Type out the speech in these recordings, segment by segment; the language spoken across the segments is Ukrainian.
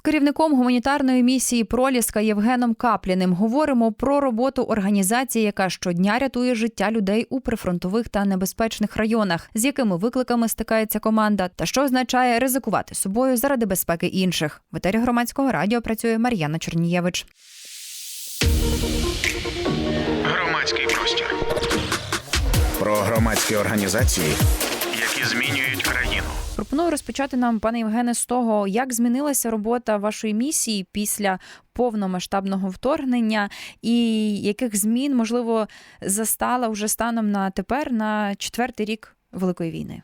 З керівником гуманітарної місії Проліска Євгеном Капліним говоримо про роботу організації, яка щодня рятує життя людей у прифронтових та небезпечних районах, з якими викликами стикається команда, та що означає ризикувати собою заради безпеки інших. В етері громадського радіо працює Мар'яна Чернієвич. Громадський простір, Про громадські організації які змінюють. Пропоную розпочати нам, пане Євгене, з того, як змінилася робота вашої місії після повномасштабного вторгнення, і яких змін можливо застала вже станом на тепер на четвертий рік великої війни.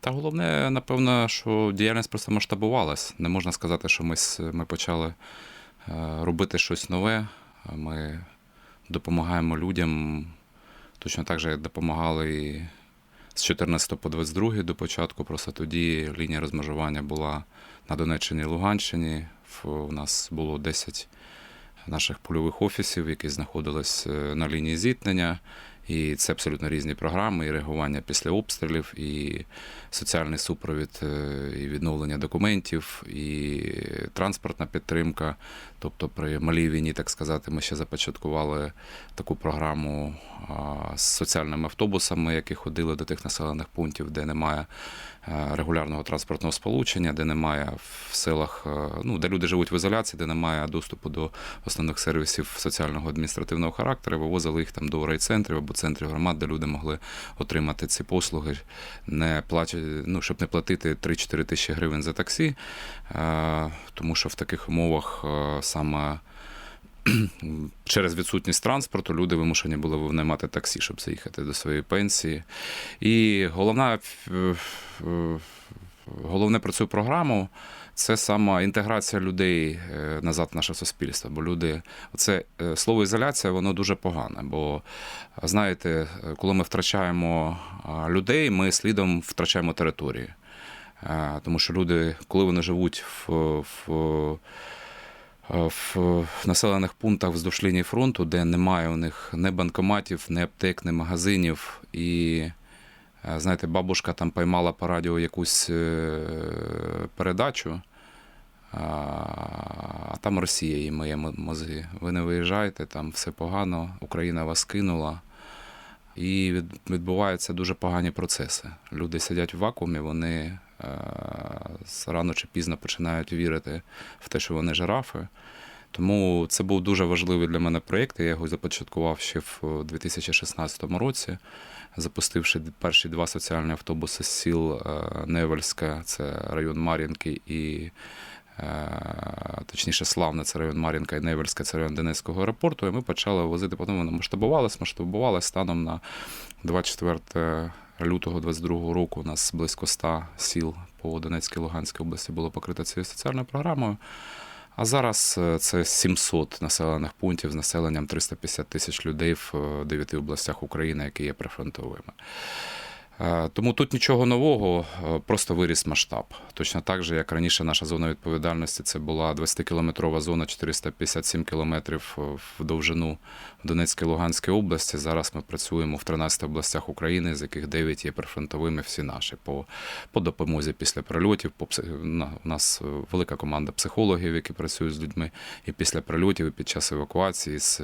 Та головне, напевно, що діяльність просто масштабувалась. Не можна сказати, що ми, ми почали е, робити щось нове. Ми допомагаємо людям точно так же, як допомагали і з 14 по 22 до початку. Просто тоді лінія розмежування була на Донеччині і Луганщині. У нас було 10 наших польових офісів, які знаходились е, на лінії зіткнення. І це абсолютно різні програми, і реагування після обстрілів, і соціальний супровід, е, і відновлення документів, і транспортна підтримка. Тобто при малій війні, так сказати, ми ще започаткували таку програму з соціальними автобусами, які ходили до тих населених пунктів, де немає е, регулярного транспортного сполучення, де немає в селах, е, ну де люди живуть в ізоляції, де немає доступу до основних сервісів соціального адміністративного характеру, вивозили їх там до райцентрів або центрів громад, де люди могли отримати ці послуги, не плач... ну, щоб не платити 3-4 тисячі гривень за таксі, е, тому що в таких умовах саме через відсутність транспорту люди вимушені були винаймати таксі, щоб заїхати до своєї пенсії. І головна, е, е, головне про цю програму це саме інтеграція людей е, назад в наше суспільство. Бо люди, це слово ізоляція, воно дуже погане. Бо знаєте, коли ми втрачаємо людей, ми слідом втрачаємо території. Е, Тому що люди, коли вони живуть в, в в населених пунктах вздовж лінії фронту, де немає у них ні банкоматів, ні аптек, ні магазинів. І, е, знаєте, бабушка там поймала по радіо якусь е, передачу, а там Росія і моє мозги. Ви не виїжджаєте, там все погано, Україна вас кинула. І відбуваються дуже погані процеси. Люди сидять в вакуумі, вони е, рано чи пізно починають вірити в те, що вони жирафи. Тому це був дуже важливий для мене проєкт. Я його започаткував ще в 2016 році, запустивши перші два соціальні автобуси з сіл е, Невельська, це район Мар'їнки, і е, точніше Славне, це район Мар'їнка і Невельська, це район Донецького аеропорту. І ми почали возити, потім воно масштабувалось, масштабувалось станом на 24 лютого 22 року. У нас близько 100 сіл по Донецькій Луганській області було покрито цією соціальною програмою. А зараз е, це 700 населених пунктів з населенням 350 тисяч людей в е, дев'яти областях України, які є прифронтовими. Е, Тому тут нічого нового, е, просто виріс масштаб. Точно так же, як раніше наша зона відповідальності, це була 20-кілометрова зона, 457 кілометрів е, в довжину в Донецькій Луганській області. Зараз ми працюємо в 13 областях України, з яких 9 є прифронтовими, всі наші. По, по допомозі після прильотів. По, у нас велика команда психологів, які працюють з людьми і після прильотів, і під час евакуації з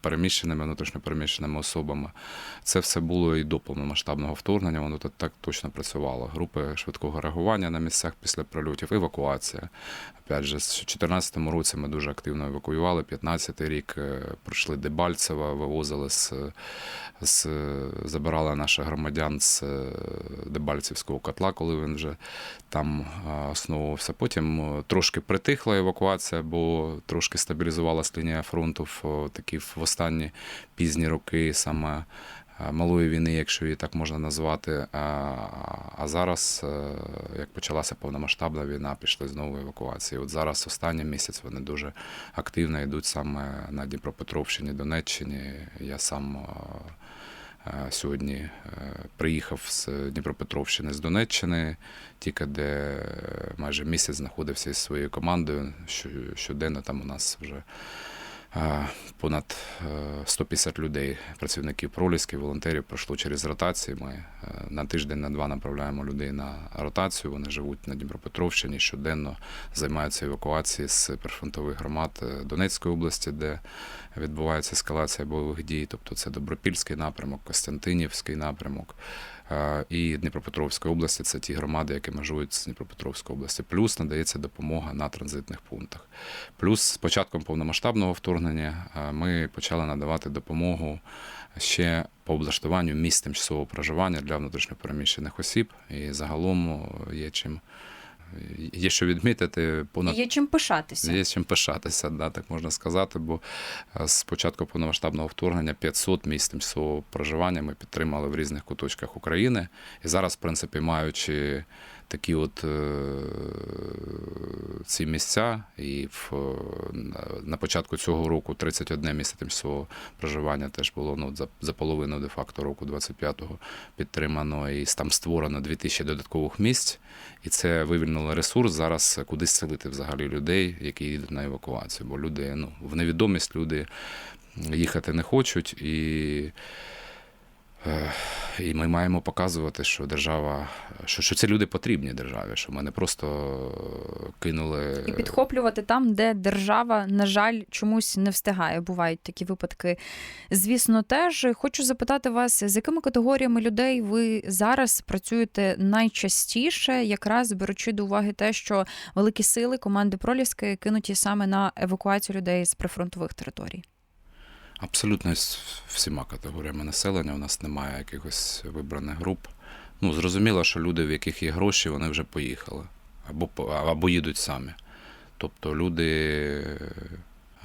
переміщеними, внутрішньопереміщеними особами. Це все було і до повномасштабного вторгнення. Воно тут так точно працювало. Групи швидкого реагування на місцях після прильотів, евакуація. Опять же, з 2014 році ми дуже активно евакуювали. 15 рік е, пройшли Дебальцево, вивозили з, з забирали наших громадян з е, Дебальцівського котла, коли він вже там е, основувався. Потім трошки притихла евакуація, бо трошки стабілізувалась лінія фронту в такі в останні пізні роки саме малої війни, якщо її так можна назвати. А, а зараз, е, як почалася повномасштабна війна, пішли знову евакуації. От зараз останній місяць вони дуже активно йдуть саме на Дніпропетровщині, Донеччині. Я сам е, е, сьогодні е, приїхав з Дніпропетровщини з Донеччини, тільки де майже місяць знаходився із своєю командою. Щоденно там у нас вже Е, Понад е, 150 людей, працівників пролісків, волонтерів пройшло через ротації. Ми е, на тиждень, на два направляємо людей на ротацію. Вони живуть на Дніпропетровщині щоденно займаються евакуацією з прифронтових громад е, Донецької області, де відбувається ескалація бойових дій. Тобто це Добропільський напрямок, Костянтинівський напрямок. І Дніпропетровської області це ті громади, які межують з Дніпропетровської області. Плюс надається допомога на транзитних пунктах. Плюс з початком повномасштабного вторгнення ми почали надавати допомогу ще по облаштуванню місць тимчасового проживання для внутрішньопереміщених осіб. І загалом є чим є що відмітити понад Є чим пишатися. Є чим пишатися, да, так можна сказати, бо е, з початку повномасштабного вторгнення 500 місць тимчасового проживання ми підтримали в різних куточках України. І зараз, в принципі, маючи такі от е, ці місця, і в, е, на- початку цього року 31 місце тимчасового проживання теж було ну, за, за половину де-факто року 25-го підтримано, і там створено 2000 додаткових місць. І це вивільнило ресурс зараз кудись селити взагалі людей, які їдуть на евакуацію. Бо люди ну, в невідомість люди їхати не хочуть. І, і ми маємо показувати, що держава, що, що ці люди потрібні державі, що ми не просто кинули. І підхоплювати там, де держава, на жаль, чомусь не встигає. Бувають такі випадки. Звісно, теж хочу запитати вас, з якими категоріями людей ви зараз працюєте найчастіше, якраз беручи до уваги те, що великі сили команди Проліски кинуті саме на евакуацію людей з прифронтових територій. Абсолютно з всіма категоріями населення. У нас немає якихось вибраних груп. Ну, зрозуміло, що люди, в яких є гроші, вони вже поїхали або, або їдуть самі. Тобто люди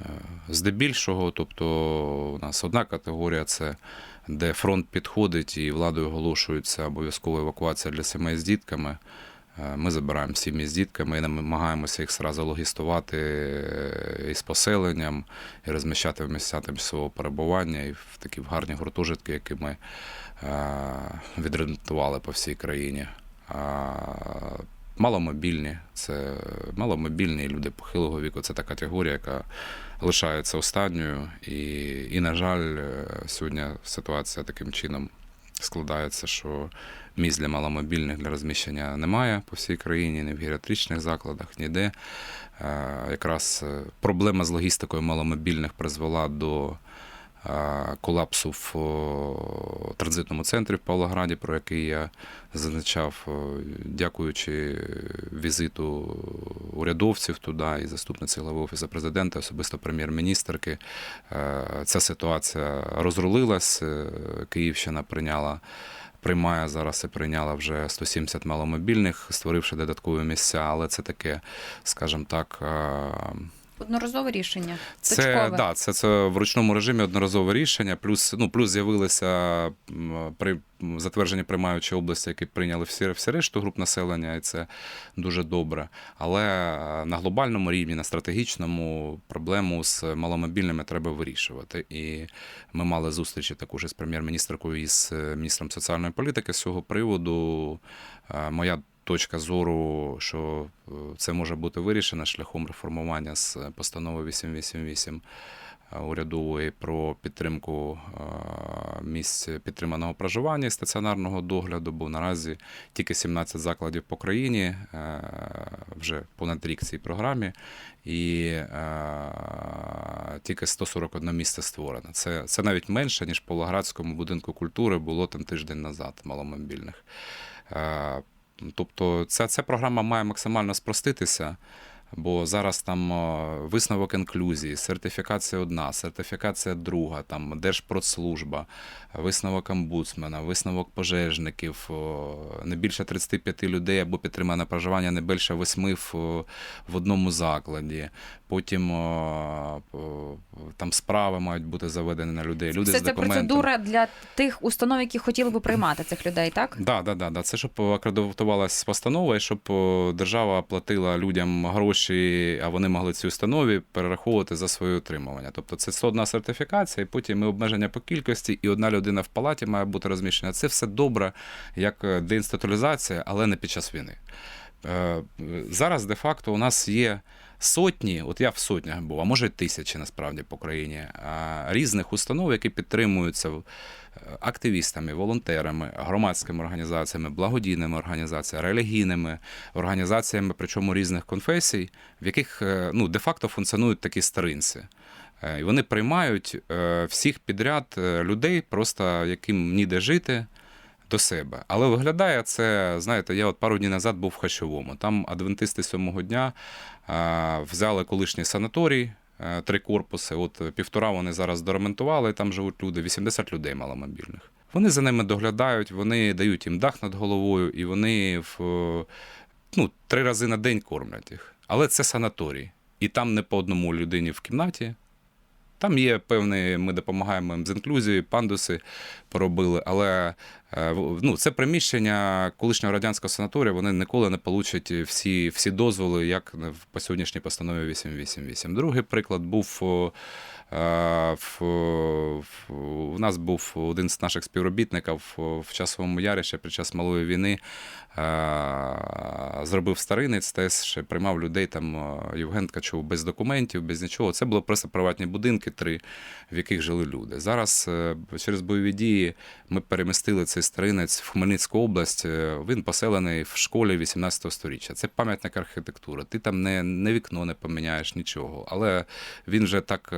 е, здебільшого, тобто у нас одна категорія це де фронт підходить і владою оголошується обов'язкова евакуація для сімей з дітками. Е, Ми забираємо сім'ї з дітками і намагаємося їх зразу логістувати е, із поселенням і розміщати в місця тимчасового перебування і в такі гарні гуртожитки, які ми е, відремонтували по всій країні. Маломобільні, це маломобільні люди похилого віку. Це та категорія, яка лишається останньою. І, і на жаль, сьогодні ситуація таким чином складається, що місць для маломобільних для розміщення немає по всій країні, ні в геріатричних закладах, ніде. Е, Якраз е, проблема з логістикою маломобільних призвела до колапсу в транзитному центрі в Павлограді, про який я зазначав, дякуючи візиту урядовців туди і заступниці глави офісу президента, особисто прем'єр-міністрки. Е, Ця ситуація розрулилась. е, Київщина прийняла. Приймає зараз і прийняла вже 170 маломобільних, створивши додаткові місця, але це таке, скажімо так, е, Одноразове рішення. це, точкове. да, це, це в ручному режимі одноразове рішення. Плюс, ну, плюс з'явилися при затвердженні приймаючі області, які прийняли всі, всі решту груп населення, і це дуже добре. Але е, на глобальному рівні, на стратегічному проблему з маломобільними треба вирішувати. І ми мали зустрічі також із прем'єр-міністркою і з е, міністром соціальної політики з цього приводу. Е, Моя точка зору, що е, це може бути вирішено шляхом реформування з постанови 888 е, урядової про підтримку е, місць підтриманого проживання і стаціонарного догляду, бо наразі тільки 17 закладів по країні вже понад рік цій програмі, і тільки 141 місце створено. Це, це навіть менше, ніж в Павлоградському будинку культури було там тиждень назад маломобільних. Е, Тобто ця, ця програма має максимально спроститися, бо зараз там е, висновок інклюзії, сертифікація одна, сертифікація друга, там Держпродслужба, висновок омбудсмена, висновок пожежників, не більше 35 людей або підтримане проживання не більше 8 в, в одному закладі. Потім там справи мають бути заведені на людей. Люди Все з це процедура для тих установ, які хотіли би приймати цих людей, так? Да, да, да, да. Це щоб акредитувалась постанова, і щоб держава платила людям гроші, а вони могли ці установі перераховувати за своє утримування. Тобто це 101 сертифікація, і потім і обмеження по кількості, і одна людина в палаті має бути розміщена. Це все добре, як е, деінституалізація, але не під час війни. Е, Зараз де-факто у нас є сотні, от я в сотнях був, а може тисячі насправді по країні, різних установ, які підтримуються е, активістами, волонтерами, громадськими організаціями, благодійними організаціями, релігійними організаціями, причому різних конфесій, в яких е, ну, де-факто функціонують такі старинці. Е, І вони приймають всіх підряд людей, просто яким ніде жити до себе. Але виглядає це, знаєте, я от пару днів назад був в Хащовому. Там адвентисти сьомого дня взяли колишній санаторій, е, три корпуси. От е, півтора вони зараз доремонтували, там живуть люди, 80 людей маломобільних. Вони за ними доглядають, вони дають їм дах над головою, і вони в, е, ну, три рази на день кормлять їх. Але це санаторій. І там не по одному людині в кімнаті. Там є певний, ми допомагаємо їм з інклюзією, пандуси поробили, але е, ну, це приміщення колишнього радянського санаторія, вони ніколи не получать всі, всі дозволи, як по сьогоднішній постанові 888. Другий приклад був. е, В, у нас був один з наших співробітників в часовому ярі ще під час малої війни зробив старинець, теж приймав людей там е, Євген Ткачов без документів, без нічого. Це були просто приватні будинки, три, в яких жили люди. Зараз е, через бойові дії ми перемістили цей старинець в Хмельницьку область. Е, Він поселений в школі 18 століття. Це пам'ятник архітектури. Ти там не, не вікно не поміняєш нічого. Але він вже так.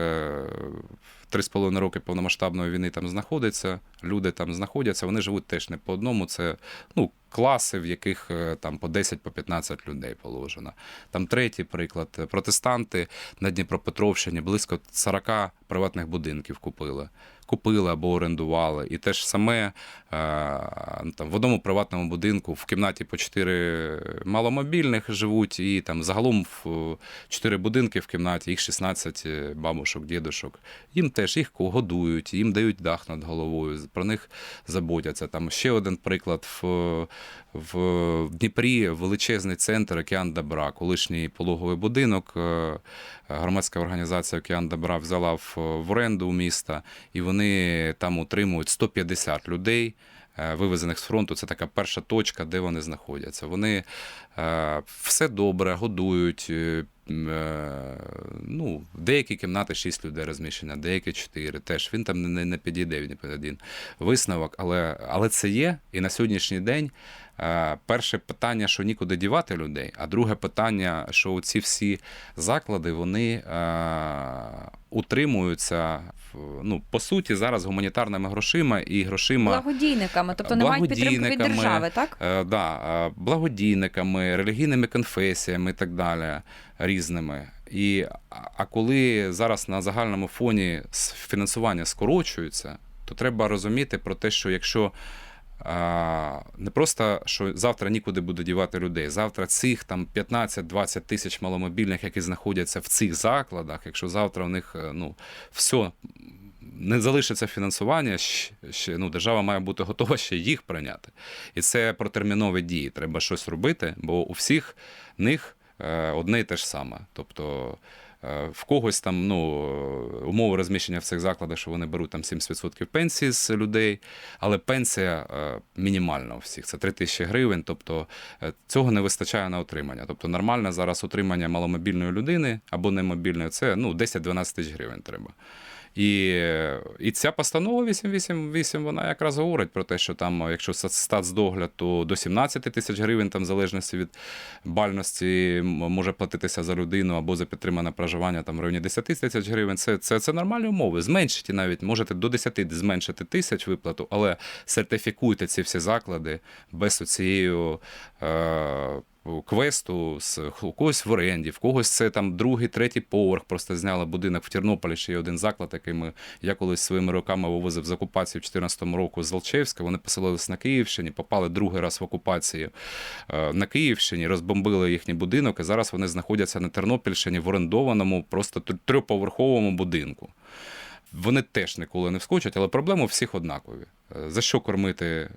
Е, Три з половиною роки повномасштабної війни там знаходиться, люди там знаходяться, вони живуть теж не по одному. Це ну, класи, в яких е, там по 10 по 15 людей положено. Там третій приклад. Протестанти на Дніпропетровщині близько 40 приватних будинків купили. Купили або орендували. І те ж саме е, там, в одному приватному будинку в кімнаті по 4 маломобільних живуть, і там загалом в 4 будинки в кімнаті, їх 16 бабушок, дідушок. Їм теж їх годують, їм дають дах над головою, про них заботяться. Там ще один приклад в, в Дніпрі величезний центр Океан Добра, колишній пологовий будинок. е, Громадська організація Океан Добра взяла в, в оренду міста, і вони там утримують 150 людей. е, Вивезених з фронту, це така перша точка, де вони знаходяться. Вони е, все добре, годують. Е, ну, деякі кімнати 6 людей розміщення, деякі 4. Теж він там не, не підійде він під один висновок, але, але це є. І на сьогоднішній день е, перше питання, що нікуди дівати людей, а друге питання, що ці всі заклади вони е, утримуються ну, по суті зараз гуманітарними грошима і грошима. Благодійниками, тобто не мають підтримки від держави, так? Е, да, е, благодійниками, релігійними конфесіями і так далі різними. І, а- коли зараз на загальному фоні фінансування скорочується, то треба розуміти про те, що якщо не просто що завтра нікуди буде дівати людей. Завтра цих там 15-20 тисяч маломобільних, які знаходяться в цих закладах, якщо завтра в них е, ну, все не залишиться фінансування, ще ну, держава має бути готова ще їх прийняти. І це про термінові дії. Треба щось робити, бо у всіх них одне і те ж саме. Тобто е, в когось там ну, умови розміщення в цих закладах, що вони беруть там 70% пенсії з людей, але пенсія е, мінімальна у всіх. Це 3 тисячі гривень. Тобто е, цього не вистачає на утримання. Тобто нормальне зараз утримання маломобільної людини або немобільної це ну, 10-12 тисяч гривень треба. І, і ця постанова 888, вона якраз говорить про те, що там, якщо стацдогляд, то до 17 тисяч гривень, там, в залежності від бальності, може платитися за людину або за підтримане проживання там, в районі 10 тисяч гривень. Це, це, це нормальні умови. Зменшите навіть, можете до 10 зменшити тисяч виплату, але сертифікуйте ці всі заклади без цієї. Е- квесту з у когось в оренді, в когось це там другий, третій поверх. Просто зняли будинок в Тернополі. Ще є один заклад, який ми я колись своїми роками вивозив з окупації в 2014 року з Волчевська. Вони поселились на Київщині, попали другий раз в окупацію е, на Київщині, розбомбили їхній будинок, і зараз вони знаходяться на Тернопільщині в орендованому, просто тр- трьохповерховому будинку. Вони теж ніколи не вскочать, але проблеми у всіх однакові. Е, За що кормити е,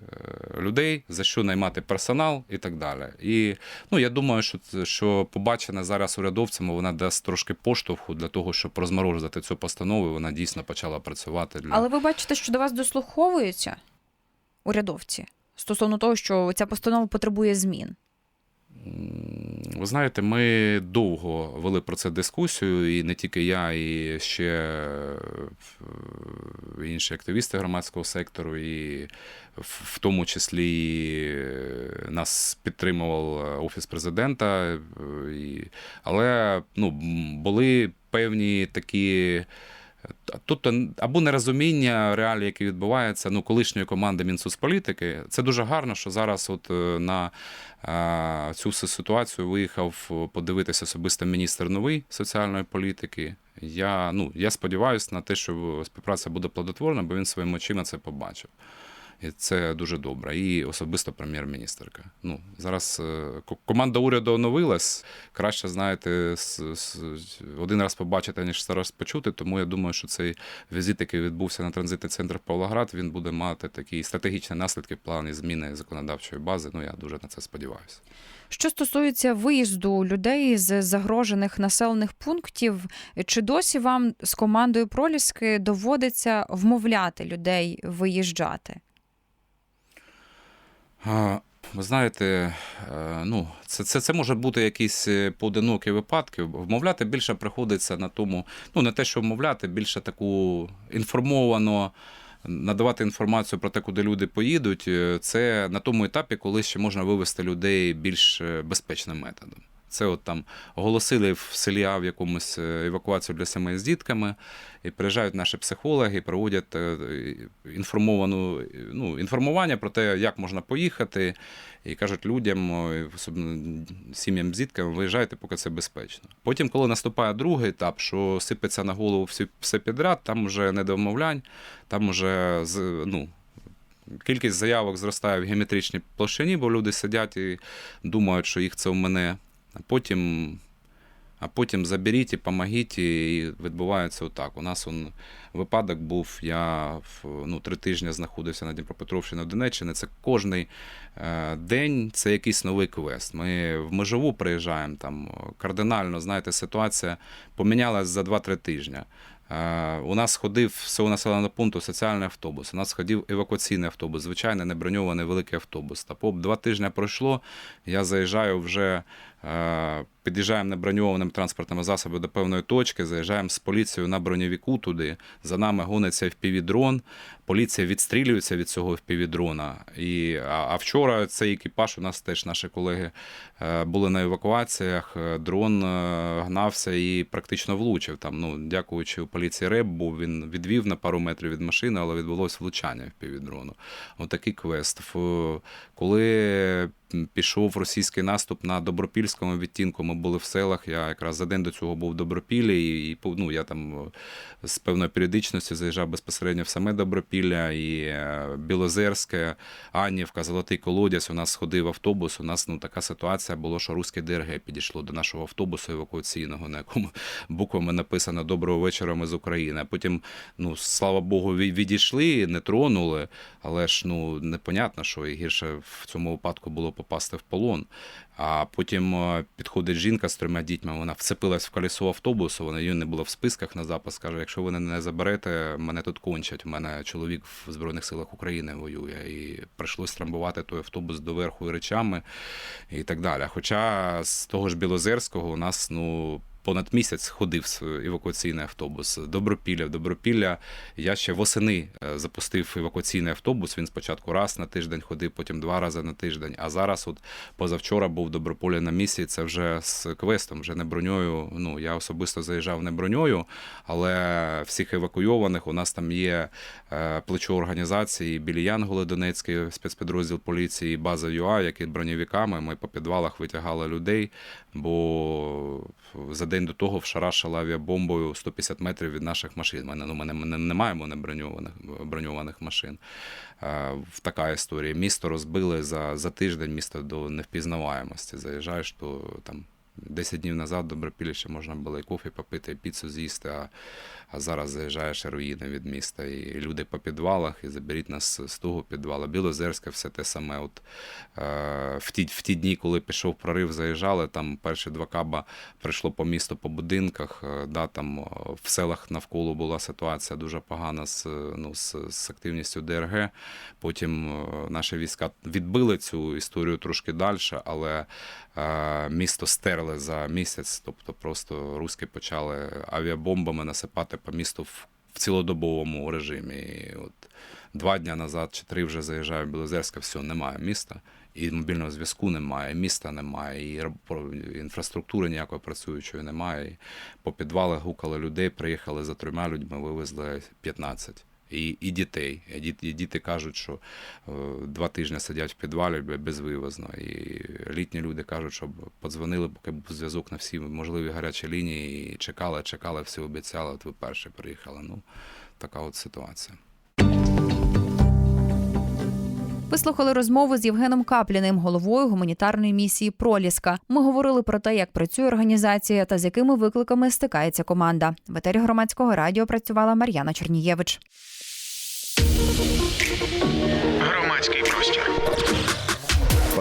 людей, за що наймати персонал і так далі. І ну, я думаю, що, що побачене зараз урядовцями, вона дасть трошки поштовху для того, щоб розморозити цю постанову. Вона дійсно почала працювати для Але ви бачите, що до вас дослуховуються урядовці стосовно того, що ця постанова потребує змін. Ви знаєте, ми довго вели про це дискусію, і не тільки я, і ще е, інші активісти громадського сектору, і в тому числі нас підтримував е, Офіс президента. е, але ну, були певні такі. Тут або нерозуміння реалій, які відбуваються ну, колишньої команди Мінсоцполітики. Це дуже гарно, що зараз от е, на е, цю ситуацію виїхав подивитися особисто міністр нової соціальної політики. Я, ну, я сподіваюся на те, що співпраця буде плодотворна, бо він своїми очима це побачив. І це дуже добре. І особисто прем'єр-міністерка. Ну, зараз е, команда уряду оновилась. Краще, знаєте, один раз побачити, ніж сто раз почути. Тому я думаю, що цей візит, який відбувся на транзитний центр Павлоград, він буде мати такі стратегічні наслідки в плані зміни законодавчої бази. Ну, я дуже на це сподіваюся. Що стосується виїзду людей з загрожених населених пунктів, чи досі вам з командою Проліски доводиться вмовляти людей виїжджати? Ви знаєте, е, ну, це, це, це може бути якісь е, поодинокі випадки. Вмовляти більше приходиться на тому, ну не те, що вмовляти, більше таку інформовано. Надавати інформацію про те, куди люди поїдуть, е, це на тому етапі, коли ще можна вивести людей більш безпечним методом. Це от там оголосили в селі А в якомусь е, евакуацію для сімей з дітками, і приїжджають наші психологи, проводять е, інформовану ну, інформування про те, як можна поїхати, і кажуть людям, сім'ям з дітками, виїжджайте, поки це безпечно. Потім, коли наступає другий етап, що сипеться на голову всі, все підряд, там вже не до вмовлянь, там вже ну, кількість заявок зростає в геометричній площині, бо люди сидять і думають, що їх це в мене. А потім, а потім заберіть і помогіть, і відбувається отак. У нас он, випадок був, я ну, три тижні знаходився на Дніпропетровщині, Донеччині. Це кожний е, день це якийсь новий квест. Ми в межову приїжджаємо, там кардинально, знаєте, ситуація помінялась за 2-3 тижні. Е, У нас ходив з цього населеного пункту соціальний автобус. У нас ходив евакуаційний автобус, звичайний неброньований великий автобус. Та по два тижні пройшло. Я заїжджаю вже. Е, Під'їжджаємо неброньованим транспортним засобом до певної точки, заїжджаємо з поліцією на броньовіку туди. За нами гониться FPV-дрон. Поліція відстрілюється від цього FPV-дрона. І, а, вчора цей екіпаж, у нас теж наші колеги е, були на евакуаціях. е, Дрон гнався і практично влучив. Там, ну, дякуючи поліції РЕБ, був він відвів на пару метрів від машини, але відбулось влучання FPV-дрону. Отакий квест. Коли пішов російський наступ на Добропільському відтінку, ми були в селах. Я якраз за день до цього був в Добропіллі, і, ну, я там е, з певною періодичністю заїжджав безпосередньо в саме Добропілля, і е, Білозерське, Аннівка, Золотий Колодязь. У нас ходив автобус. У нас ну, така ситуація була, що руське ДРГ підійшло до нашого автобусу евакуаційного, на якому буквами написано Доброго вечора, ми з України. А потім, ну, слава Богу, відійшли, не тронули, але ж ну, непонятно, що і гірше в цьому випадку було попасти в полон. А потім е, підходить жінка з трьома дітьми, вона вцепилась в колесо автобусу, вона її не було в списках на запас. Каже: якщо ви не заберете, мене тут кончать. У мене чоловік в Збройних силах України воює. І прийшлось трамбувати той автобус доверху речами і так далі. Хоча з того ж Білозерського у нас ну. Понад місяць ходив евакуаційний автобус. Добропілля. В Добропілля я ще восени е, запустив евакуаційний автобус. Він спочатку раз на тиждень ходив, потім два рази на тиждень. А зараз, от позавчора, був в Доброполі на місці. Це вже з квестом, вже не броньою. Ну я особисто заїжджав не броньою, але всіх евакуйованих у нас там є е, плечо організації білі Янголи Донецький спецпідрозділ поліції, база ЮА, які броньовиками. Ми по підвалах витягали людей, бо за день до того вшарашила авіабомбою 150 метрів від наших машин. Ми, не- ну, ми, не- ми не- не маємо неброньованих броньованих машин. Е, така історія. Місто розбили за, за тиждень, місто до невпізнаваємості. Заїжджаєш, то там 10 днів назад до Добропілля можна було і кофе попити, і піцу з'їсти, а, а зараз заїжджаєш руїни від міста, і люди по підвалах, і заберіть нас з того підвала. Білозерське, все те саме. От, е, в, ті, в ті дні, коли пішов прорив, заїжджали, там перші два каба прийшло по місту, по будинках. е, Да, там е, в селах навколо була ситуація дуже погана з, ну, з, з активністю ДРГ. Потім е, наші війська відбили цю історію трошки далі, але місто стерли за місяць. Тобто просто руски почали авіабомбами насипати по місту в, цілодобовому режимі. І от два дні назад чи три вже заїжджаю в Білозерське, все, немає міста. І мобільного зв'язку немає, міста немає, і інфраструктури ніякої працюючої немає. І по підвалах гукали людей, приїхали за трьома людьми, вивезли 15. І, і дітей. Діти, діти кажуть, що е, два тижні сидять в підвалі безвивозно. І літні люди кажуть, що подзвонили, поки був зв'язок на всі можливі гарячі лінії, і чекали, чекали, все обіцяли. От ви перші приїхали. Ну, така от ситуація. Ви слухали розмову з Євгеном Капліним, головою гуманітарної місії Проліска. Ми говорили про те, як працює організація та з якими викликами стикається команда. В етері громадського радіо працювала Мар'яна Чернієвич.